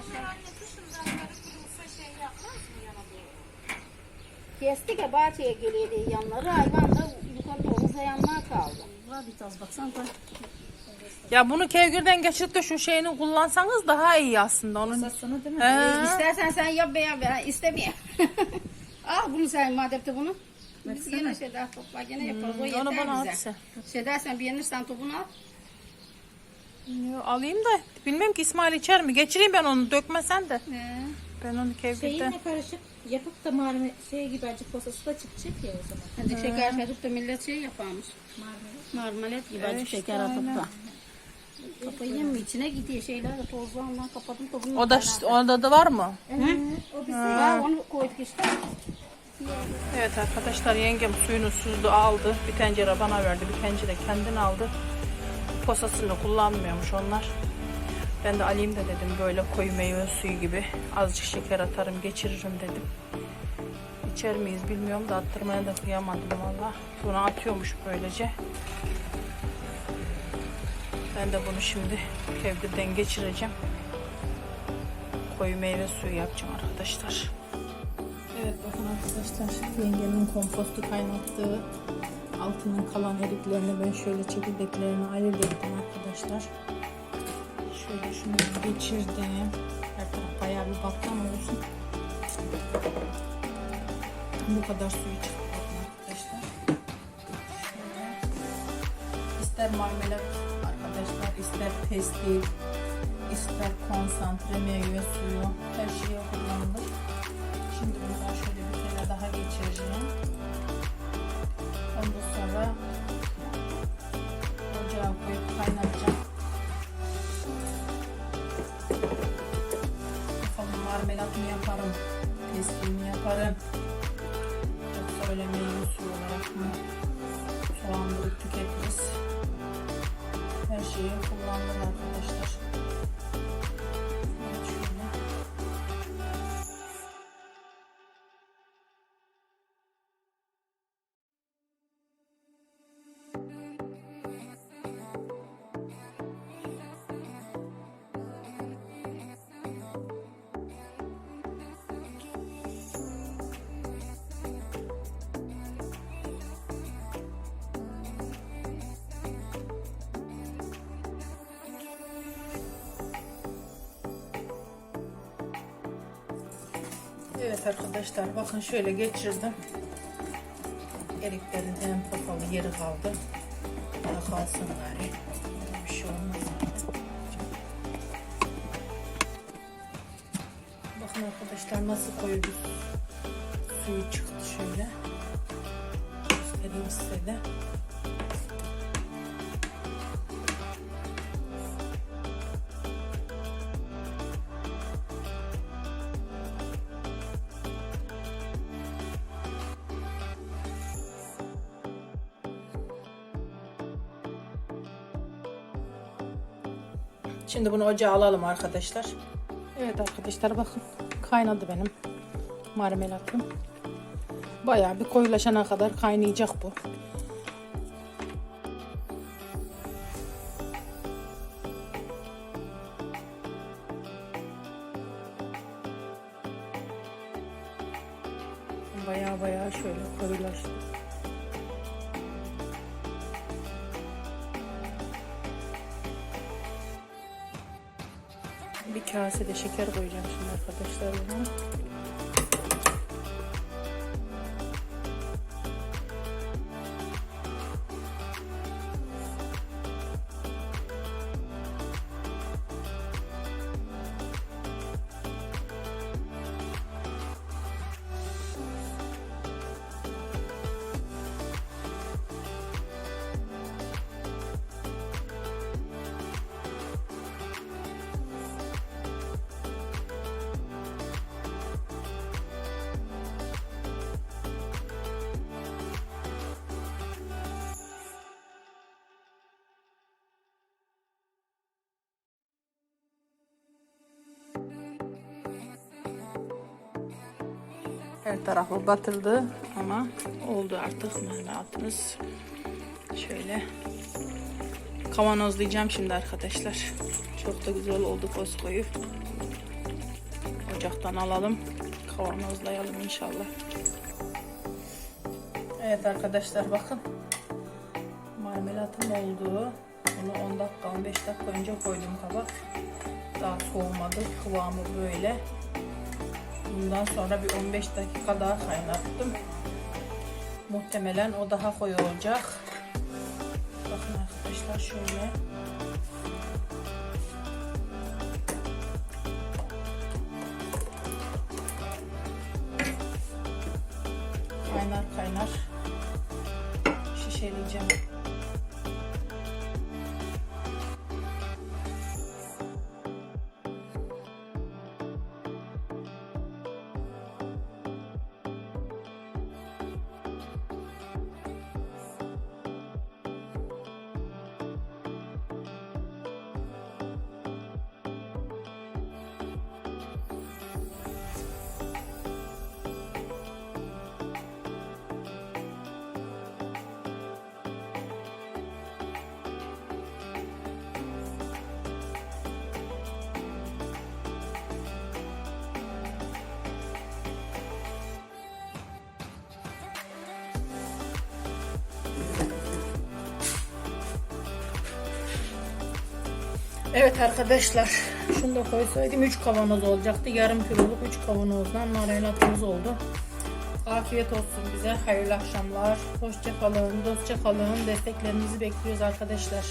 şey Kestik ya bahçeye geliyordu yanları. Hayvan da yukarı doğru yanlar kaldı. Var bir taz baksan da. Ya bunu kevgirden geçirip de şu şeyini kullansanız daha iyi aslında onun. Satsana değil mi? He. İstersen sen yap veya ben istemiyorum. Al bunu sen madem de bunu. Biz Versene. yine şeyler topla gene yaparız. O Hmm, onu yeter bana at bize. Şey dersen beğenirsen topunu al. Yo, Alayım da bilmem ki İsmail içer mi? Geçireyim ben onu dökmesen de. He. Ben onu kevgirden. Şeyinle karışık yapıp da marme şey gibi acı posası da çıkacak ya o zaman. Hadi şeker katıp da millet şey yaparmış. Marmelat. Marmelat gibi Evet, acı işte şeker atıp aynen. da. Kapayım mı içine gidiyor şeyler de tozlu ondan kapadım topunu. O da orada da var mı? O bize Var onu koyduk işte. Evet arkadaşlar yengem suyunu süzdü aldı. Bir tencere bana verdi. Bir tencere kendin aldı. Posasını kullanmıyormuş onlar. Ben de alayım da dedim böyle koyu meyve suyu gibi. Azıcık şeker atarım geçiririm dedim. İçer miyiz bilmiyorum da attırmaya da kıyamadım valla. Bunu atıyormuş böylece. Ben de bunu şimdi kevgirden geçireceğim. Koyu meyve suyu yapacağım arkadaşlar. Evet bakın arkadaşlar yengemin kompostu kaynattığı altının kalan eriklerini ben şöyle çekirdeklerini ayırdım arkadaşlar. Şöyle şunu geçirdim. Her taraf bayağı bir battan olsun. Bu kadar suyu bakın arkadaşlar. Şöyle. İster marmelat arkadaşlar, ister pestil, ister konsantre meyve suyu her şeye kullanılır. Mı yaparım, pestil mi yaparım, yoksa öyle meyve olarak mı soğandırıp tüketiriz. Her şeyi kullanılır arkadaşlar. Evet arkadaşlar bakın şöyle geçirdim. Eriklerin en kapalı yeri kaldı. Daha kalsın gari. Bir şey olmaz. Bakın arkadaşlar nasıl koyu bir suyu çıktı şöyle. Göstereyim size de. Şimdi bunu ocağa alalım arkadaşlar. Evet arkadaşlar bakın kaynadı benim marmelatım. Bayağı bir koyulaşana kadar kaynayacak bu. Bayağı bayağı şöyle koyulaştı. Kase de şeker koyacağım şimdi arkadaşlar buna. Her tarafı batırdı ama oldu artık marmelatımız. Şöyle kavanozlayacağım şimdi arkadaşlar. Çok da güzel oldu koskoyu. ocaktan alalım. Kavanozlayalım inşallah. Evet arkadaşlar bakın. Marmelatım oldu. Bunu 10 dakika 15 dakika önce koydum kaba. Daha soğumadı. Kıvamı böyle. Bundan sonra bir 15 dakika daha kaynattım. Muhtemelen o daha koyu olacak. Bakın arkadaşlar şöyle. Kaynar kaynar şişeleyeceğim. Evet arkadaşlar şunu da koysaydım 3 kavanoz olacaktı. Yarım kiloluk 3 kavanozdan marmelatımız oldu. Afiyet olsun bize. Hayırlı akşamlar. Hoşça kalın, dostça kalın. Desteklerinizi bekliyoruz arkadaşlar.